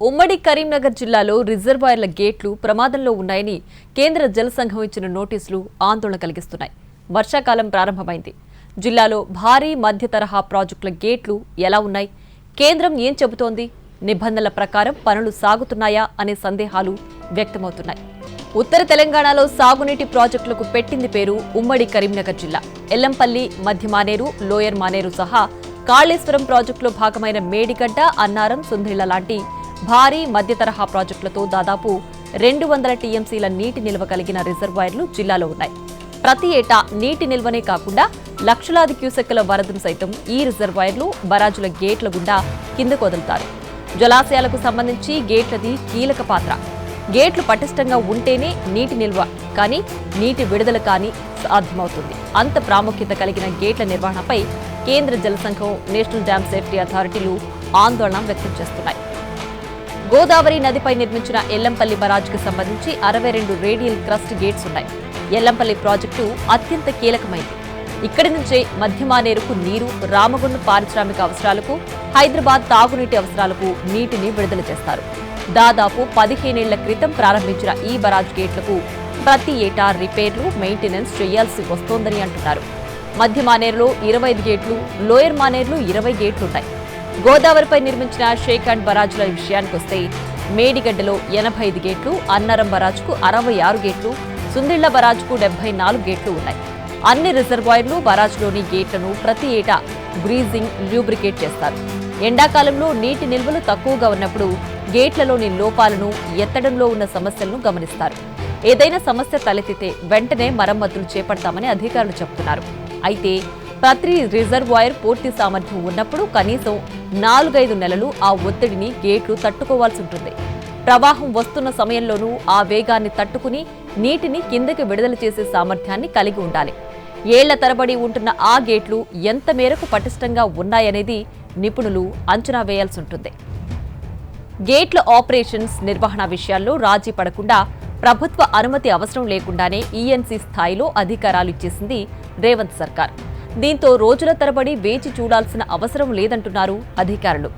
ఉమ్మడి కరీంనగర్ జిల్లాలో రిజర్వాయర్ల గేట్లు ప్రమాదంలో ఉన్నాయని కేంద్ర జల సంఘం ఇచ్చిన నోటీసులు ఆందోళన కలిగిస్తున్నాయి. వర్షాకాలం ప్రారంభమైంది. జిల్లాలో భారీ మధ్య తరహా ప్రాజెక్టుల గేట్లు ఎలా ఉన్నాయి? కేంద్రం ఏం చెబుతోంది? నిబంధనల ప్రకారం పనులు సాగుతున్నాయా అనే సందేహాలు వ్యక్తమవుతున్నాయి. ఉత్తర తెలంగాణలో సాగునీటి ప్రాజెక్టులకు పెట్టింది పేరు ఉమ్మడి కరీంనగర్ జిల్లా. ఎల్లంపల్లి మధ్య మానేరు లోయర్ మానేరు సహా కాళేశ్వరం ప్రాజెక్టులో భాగమైన మేడిగడ్డ అన్నారం సుంద్రిల లాంటి భారీ మధ్య తరహా ప్రాజెక్టులతో దాదాపు రెండు వందల టీఎంసీల నీటి నిల్వ కలిగిన రిజర్వాయర్లు జిల్లాలో ఉన్నాయి. ప్రతి ఏటా నీటి నిల్వనే కాకుండా లక్షలాది క్యూసెక్కుల వరదను సైతం ఈ రిజర్వాయర్లు బరాజుల గేట్ల గుండా కిందకు వదులుతారు. జలాశయాలకు సంబంధించి గేట్లది కీలక పాత్ర. గేట్లు పటిష్టంగా ఉంటేనే నీటి నిల్వ కానీ నీటి విడుదల కానీ సాధ్యమవుతుంది. అంత ప్రాముఖ్యత కలిగిన గేట్ల నిర్వహణపై కేంద్ర జలసంఘం నేషనల్ డ్యామ్ సేఫ్టీ అథారిటీలు ఆందోళన వ్యక్తం చేస్తున్నాయి. గోదావరి నదిపై నిర్మించిన ఎల్లంపల్లి బరాజ్కు సంబంధించి అరవై రెండు రేడియల్ క్రస్ట్ గేట్స్ ఉన్నాయి. ఎల్లంపల్లి ప్రాజెక్టు అత్యంత కీలకమైంది. ఇక్కడి నుంచే మధ్యమానేరుకు నీరు రామగుండం పారిశ్రామిక అవసరాలకు హైదరాబాద్ తాగునీటి అవసరాలకు నీటిని విడుదల చేస్తారు. దాదాపు పదిహేనేళ్ళ క్రితం ప్రారంభించిన ఈ బరాజ్ గేట్లకు ప్రతి ఏటా రిపేర్లు మెయింటెనెన్స్ చేయాల్సి వస్తోందని అంటున్నారు. మధ్య మానేరులో ఇరవై ఐదు గేట్లు లోయర్ మానేరులో ఇరవై గేట్లుంటాయి గోదావరిపై నిర్మించిన షేక్ బరాజుల విషయానికొస్తే మేడిగడ్డలో ఎనభై ఐదు గేట్లు అన్నరం బరాజ్కు అరవై ఆరు గేట్లు సుందిళ్ళ బరాజ్కు డెబ్బై నాలుగు గేట్లు ఉన్నాయి. అన్ని రిజర్వాయర్లు బరాజ్లోని గేట్లను ప్రతి ఏటా గ్రీజింగ్ ల్యూబ్రికేట్ చేస్తారు. ఎండాకాలంలో నీటి నిల్వలు తక్కువగా ఉన్నప్పుడు గేట్లలోని లోపాలను ఎత్తడంలో ఉన్న సమస్యలను గమనిస్తారు. ఏదైనా సమస్య తలెత్తితే వెంటనే మరమ్మతులు చేపడతామని అధికారులు చెబుతున్నారు. అయితే ప్రతి రిజర్వాయర్ పూర్తి సామర్థ్యం ఉన్నప్పుడు కనీసం నాలుగైదు నెలలు ఆ ఒత్తిడిని గేట్లు తట్టుకోవాల్సి ఉంటుంది. ప్రవాహం వస్తున్న సమయంలోనూ ఆ వేగాన్ని తట్టుకుని నీటిని కిందకి విడుదల చేసే సామర్థ్యాన్ని కలిగి ఉండాలి. ఏళ్ళ తరబడి ఉంటున్న ఆ గేట్లు ఎంత మేరకు పటిష్టంగా ఉన్నాయనేది నిపుణులు అంచనా వేయాల్సి ఉంటుంది. గేట్ల ఆపరేషన్స్ నిర్వహణ విషయాల్లో రాజీ పడకుండా ప్రభుత్వ అనుమతి అవసరం లేకుండానే ఈఎన్సీ స్థాయిలో అధికారాలు ఇచ్చేసింది రేవంత్ సర్కార్. దీంతో రోజుల తరబడి వేచి చూడాల్సిన అవసరం లేదంటున్నారు అధికారులు.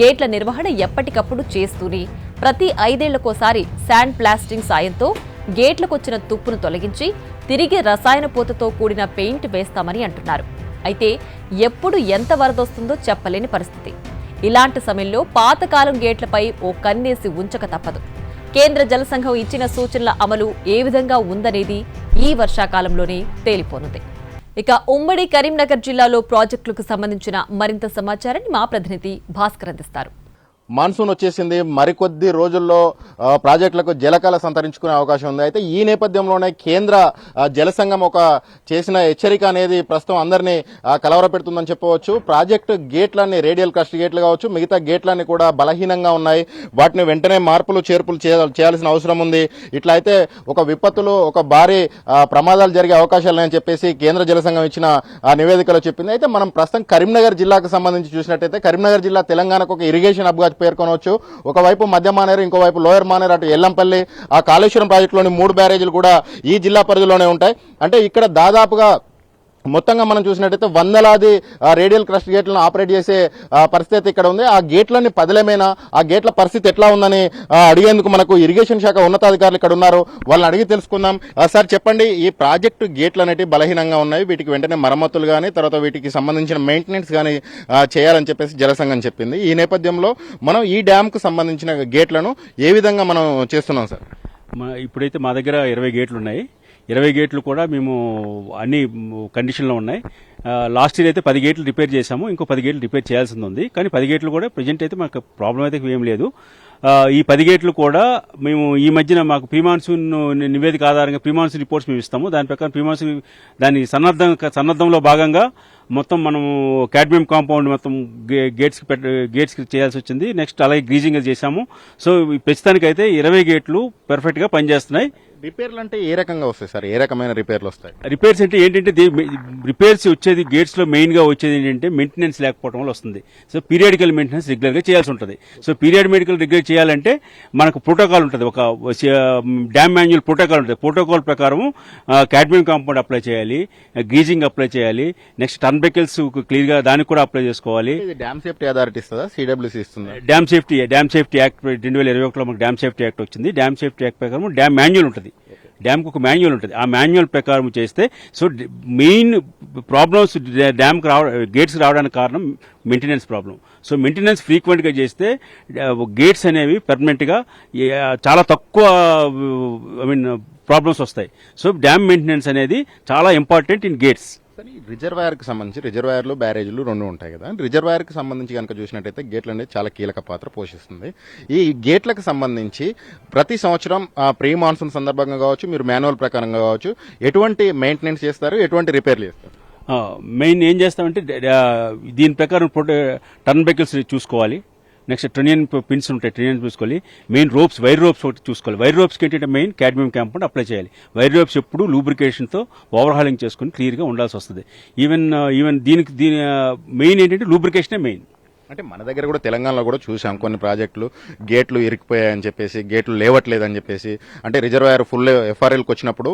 గేట్ల నిర్వహణ ఎప్పటికప్పుడు చేస్తూనే ప్రతి ఐదేళ్ళకోసారి శాండ్ ప్లాస్టింగ్ సాయంతో గేట్లకొచ్చిన తుప్పును తొలగించి తిరిగి రసాయన పూతతో కూడిన పెయింట్ వేస్తామని అంటున్నారు. అయితే ఎప్పుడు ఎంత వరదొస్తుందో చెప్పలేని పరిస్థితి. ఇలాంటి సమయంలో పాతకాలం గేట్లపై ఓ కన్నేసి ఉంచక తప్పదు. కేంద్ర జలసంఘం ఇచ్చిన సూచనల అమలు ఏ విధంగా ఉందనేది ఈ వర్షాకాలంలోనే తేలిపోనుంది. ఇక ఉమ్మడి కరీంనగర్ జిల్లాలో ప్రాజెక్టులకు సంబంధించిన మరింత సమాచారాన్ని మా ప్రతినిధి భాస్కర్ అందిస్తారు. మాన్సూన్ వచ్చేసింది. మరికొద్ది రోజుల్లో ప్రాజెక్టులకు జలకాల సంతరించుకునే అవకాశం ఉంది. అయితే ఈ నేపథ్యంలోనే కేంద్ర జలసంఘం జల సంఘం ఒక చేసిన హెచ్చరిక అనేది ప్రస్తుతం అందరినీ కలవరపెడుతుందని చెప్పవచ్చు. ప్రాజెక్టు గేట్లన్నీ రేడియల్ క్రస్ట్ గేట్లు కావచ్చు మిగతా గేట్లన్నీ కూడా బలహీనంగా ఉన్నాయి. వాటిని వెంటనే మార్పులు చేర్పులు చేయాల్సిన అవసరం ఉంది. ఇట్లా అయితే ఒక విపత్తులు ఒక భారీ ప్రమాదాలు జరిగే అవకాశాలు ఉన్నాయని చెప్పేసి కేంద్ర జల సంఘం ఇచ్చిన నివేదికలో చెప్పింది. అయితే మనం ప్రస్తుతం కరీంనగర్ జిల్లాకు సంబంధించి చూసినట్టయితే కరీంనగర్ జిల్లా తెలంగాణకు ఒక ఇరిగేషన్ హబ్గా పేర్కొనవచ్చు. ఒకవైపు మధ్య మానేరు ఇంకోవైపు లోయర్ మానేరు అటు ఎల్లంపల్లి ఆ కాళేశ్వరం ప్రాజెక్టులోని మూడు బ్యారేజీలు కూడా ఈ జిల్లా పరిధిలోనే ఉంటాయి. అంటే ఇక్కడ దాదాపుగా మొత్తంగా మనం చూసినట్టయితే వందలాది రేడియల్ క్రస్ట్ గేట్లను ఆపరేట్ చేసే పరిస్థితి ఇక్కడ ఉంది. ఆ గేట్లన్నీ పదిలమేనా? ఆ గేట్ల పరిస్థితి ఎట్లా ఉందని అడిగేందుకు మనకు ఇరిగేషన్ శాఖ ఉన్నతాధికారులు ఇక్కడ ఉన్నారు. వాళ్ళని అడిగి తెలుసుకుందాం. సార్ చెప్పండి ఈ ప్రాజెక్టు గేట్లు అనేటివి బలహీనంగా ఉన్నాయి. వీటికి వెంటనే మరమ్మతులు కానీ తర్వాత వీటికి సంబంధించిన మెయింటెనెన్స్ కానీ చేయాలని చెప్పేసి జలసంఘం చెప్పింది. ఈ నేపథ్యంలో మనం ఈ డ్యామ్కు సంబంధించిన గేట్లను ఏ విధంగా మనం చేస్తున్నాం సార్? మా ఇప్పుడైతే మా దగ్గర ఇరవై గేట్లు ఉన్నాయి ఇరవై గేట్లు కూడా మేము అన్ని కండిషన్లో ఉన్నాయి. లాస్ట్ ఇయర్ అయితే పది గేట్లు రిపేర్ చేశాము ఇంకో పది గేట్లు రిపేర్ చేయాల్సింది ఉంది. కానీ పది గేట్లు కూడా ప్రజెంట్ అయితే మాకు ప్రాబ్లం అయితే ఏం లేదు. ఈ పది గేట్లు కూడా మేము ఈ మధ్యన మాకు ప్రీమాన్సూన్ నివేదిక ఆధారంగా ప్రీమాన్సూన్ రిపోర్ట్స్ మేము ఇస్తాము. దాని ప్రకారం ప్రీమాన్సూన్ దాని సన్నద్ధం సన్నద్ధంలో భాగంగా మొత్తం మనము కాడ్మియం కాంపౌండ్ మొత్తం గే- గేట్స్కి పెట్ట గేట్స్కి చేయాల్సి వచ్చింది. నెక్స్ట్ అలాగే గ్రీజింగ్ చేశాము. సో ప్రస్తుతానికైతే ఇరవై గేట్లు పర్ఫెక్ట్గా పనిచేస్తున్నాయి. రిపేర్లు అంటే ఏ రకంగా వస్తాయి సార్? ఏ రకమైన రిపేర్లు వస్తాయి? రిపేర్స్ అంటే ఏంటంటే రిపేర్స్ వచ్చేది గేట్స్లో మెయిన్గా వచ్చేది ఏంటంటే మెయింటెనెన్స్ లేకపోవడం వల్ల వస్తుంది. సో పీరియాడికల్ మెయింటెనెన్స్ రెగ్యులర్గా చేయాల్సి ఉంటుంది. సో పీరియడ్ మెడికల్ రెగ్యులర్ చేయాలంటే మనకు ప్రోటోకాల్ ఉంటుంది. ఒక డ్యామ్ మాన్యువల్ ప్రోటోకాల్ ఉంటుంది. ప్రోటోకాల్ ప్రకారం కాడ్మియం కాంపౌండ్ అప్లై చేయాలి గ్రీజింగ్ అప్లై చేయాలి నెక్స్ట్ టర్న్ టర్న్ వెహికల్స్ క్లియర్గా దానికి కూడా అప్లై చేసుకోవాలి. డ్యామ్ సేఫ్టీ అథారిటీ ఇస్తుందా? సిడబ్ల్యూసీ ఇస్తుందా? Dam safety dam safety act రెండు వేల ఇరవై ఒకటిలో మనకు డ్యామ్ సేఫ్టీ యాక్ట్ వచ్చింది. డ్యామ్ సేఫ్టీ యాక్ట్ ప్రకారం డ్యామ్ మాన్యువల్ ఉంటుంది. డ్యామ్కి ఒక మాన్యువల్ ఉంటుంది. ఆ మాన్యువల్ ప్రకారం చేస్తే సో మెయిన్ ప్రాబ్లమ్స్ డ్యామ్కి రావ గేట్స్ రావడానికి కారణం మెయింటెనెన్స్ ప్రాబ్లం సో మెయింటెనెన్స్ ఫ్రీక్వెంట్గా చేస్తే గేట్స్ అనేవి పర్మనెంట్గా చాలా తక్కువ ఐ మీన్ ప్రాబ్లమ్స్ వస్తాయి. సో డ్యామ్ మెయింటెనెన్స్ అనేది చాలా ఇంపార్టెంట్ ఇన్ గేట్స్. కానీ ఈ సంబంధించి రిజర్వాయర్లు బ్యారేజ్లు రెండు ఉంటాయి కదా. రిజర్వాయర్కి సంబంధించి కనుక చూసినట్టయితే గేట్లు అనేది చాలా కీలక పాత్ర పోషిస్తుంది. ఈ గేట్లకు సంబంధించి ప్రతి సంవత్సరం ప్రీ మాన్సూన్ సందర్భంగా కావచ్చు మీరు మాన్యువల్ ప్రకారంగా కావచ్చు ఎటువంటి మెయింటెనెన్స్ చేస్తారు ఎటువంటి రిపేర్లు చేస్తారు? మెయిన్ ఏం చేస్తామంటే దీని ప్రకారం టర్న్ వెహికల్స్ చూసుకోవాలి. నెక్స్ట్ ట్రెనియన్ పిన్స్ ఉంటాయి ట్రెనియన్ చూసుకోవాలి. మెయిన్ రోప్స్ వైర్ రోప్స్ ఒకటి చూసుకోవాలి. వైర్ రోప్స్కి ఏంటంటే మెయిన్ క్యాడ్మియం క్యాంపౌండ్ అప్లై చేయాలి. వైర్ రోప్స్ ఎప్పుడు లూబ్రికేషన్తో ఓవర్హాలింగ్ చేసుకుని క్లియర్గా ఉండాల్సి వస్తుంది. ఈవెన్ ఈవెన్ దీనికి దీని uh, మెయిన్ ఏంటంటే లూబ్రికేషనే మెయిన్ అంటే మన దగ్గర కూడా తెలంగాణలో కూడా చూసాం కొన్ని ప్రాజెక్టులు. గేట్లు ఇరికిపోయాయని చెప్పేసి గేట్లు లేవట్లేదని చెప్పేసి. అంటే రిజర్వాయర్ ఫుల్ ఎఫ్ఆర్ఎల్కి వచ్చినప్పుడు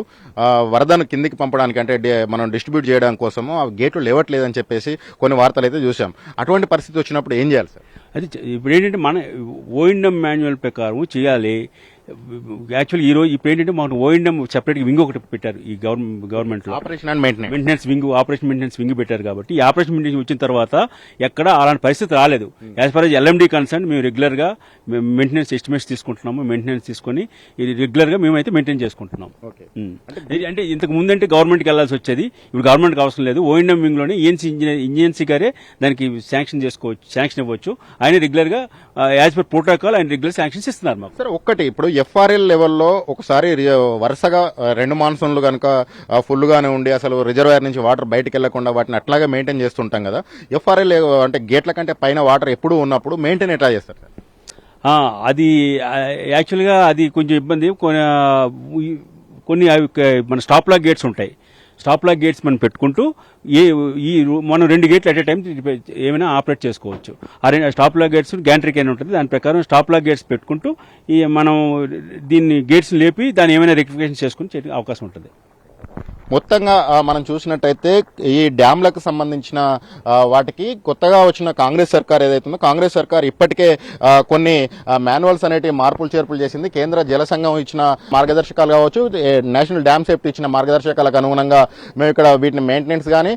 వరదను కిందికి పంపడానికి అంటే మనం డిస్ట్రిబ్యూట్ చేయడం కోసము ఆ గేట్లు లేవట్లేదని చెప్పేసి కొన్ని వార్తలు అయితే చూసాం. అటువంటి పరిస్థితి వచ్చినప్పుడు ఏం చేయాలి సార్? అది ఇప్పుడు ఏంటంటే మన ఓఎండం మాన్యువల్ ప్రకారం చేయాలి. యాక్చువల్లీ ఈ రోజు ఇప్పుడు ఏంటంటే మనకు ఓఎండం సెపరేట్గా వింగ్ ఒకటి పెట్టారు ఈ గవర్నమెంట్ గవర్నమెంట్లో operation and maintenance maintenance wing operation maintenance wing పెట్టారు కాబట్టి. ఈ ఆపరేషన్ మెయింటెనెన్స్ వచ్చిన తర్వాత ఎక్కడ అలాంటి పరిస్థితి రాలేదు. As far as LMD concern మేము రెగ్యులర్గా మెయింటెనెన్స్ ఎస్టిమేట్స్ తీసుకుంటున్నాము. మెయింటెనెన్స్ తీసుకొని ఇది రెగ్యులర్గా మేమైతే మెయింటైన్ చేసుకుంటున్నాం. ఇది అంటే ఇంతకు ముందంటే గవర్నమెంట్కి వెళ్ళాల్సి వచ్చేది. ఇప్పుడు గవర్నమెంట్కి అవసరం లేదు. ఓఎండం వింగ్లోనే ఈఎన్సీ ఇంజనీర్ గారే దానికి శాంక్షన్ చేసుకోవచ్చు శాంక్షన్ ఇవ్వచ్చు. ఆయన రెగ్యులర్గా యాజ్ పర్ ప్రోటోకాల్ ఆయన రెగ్యులర్ శాంక్షన్స్ ఇస్తున్నారు మాకు. సార్ ఒక్కటి. ఇప్పుడు ఎఫ్ఆర్ఎల్ లెవెల్లో ఒకసారి వరుసగా రెండు మాన్సూన్లు కనుక ఫుల్గానే ఉండి అసలు రిజర్వాయర్ నుంచి వాటర్ బయటకు వెళ్ళకుండా వాటిని అట్లాగే మెయింటైన్ చేస్తుంటాం కదా. ఎఫ్ఆర్ఎల్ అంటే గేట్ల కంటే పైన వాటర్ ఎప్పుడూ ఉన్నప్పుడు మెయింటైన్ ఎట్లా చేస్తారు అది యాక్చువల్గా అది కొంచెం ఇబ్బంది. కొన్ని కొన్ని అవి మన స్టాప్ లాక్ గేట్స్ ఉంటాయి. స్టాప్ లాక్ గేట్స్ మనం పెట్టుకుంటూ ఏ ఈ మనం రెండు గేట్లు అట్ ఏ టైం ఏమైనా ఆపరేట్ చేసుకోవచ్చు. ఆ రెండు స్టాప్ లాక్ గేట్స్ గ్యాంట్రీ అని ఉంటుంది. దాని ప్రకారం స్టాప్ లాక్ గేట్స్ పెట్టుకుంటూ ఈ మనం దీన్ని గేట్స్ లేపి దాన్ని ఏమైనా రెక్టిఫికేషన్ చేసుకుని అవకాశం ఉంటుంది. మొత్తంగా మనం చూసినట్టయితే ఈ డ్యాంలకు సంబంధించిన వాటికి కొత్తగా వచ్చిన కాంగ్రెస్ సర్కార్ ఏదైతుందో కాంగ్రెస్ సర్కార్ ఇప్పటికే కొన్ని మాన్యువల్స్ అనేటి మార్పులు చేర్పులు చేసింది. కేంద్ర జల సంఘం ఇచ్చిన మార్గదర్శకాలు కావచ్చు నేషనల్ డ్యామ్ సేఫ్టీ ఇచ్చిన మార్గదర్శకాలకు అనుగుణంగా మేము ఇక్కడ వీటిని మెయింటెనెన్స్ కానీ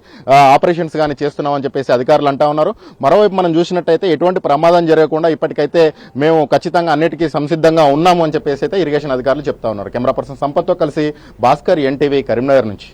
ఆపరేషన్స్ కానీ చేస్తున్నామని చెప్పేసి అధికారులు అంటా ఉన్నారు. మరోవైపు మనం చూసినట్టయితే ఎటువంటి ప్రమాదం జరగకుండా ఇప్పటికైతే మేము ఖచ్చితంగా అన్నిటికీ సంసిద్ధంగా ఉన్నాము అని చెప్పేసి అయితే ఇరిగేషన్ అధికారులు చెప్తా ఉన్నారు. కెమెరా పర్సన్ సంపత్తో కలిసి భాస్కర్ ఎన్టీవీ కరీంనగర్ నుంచి.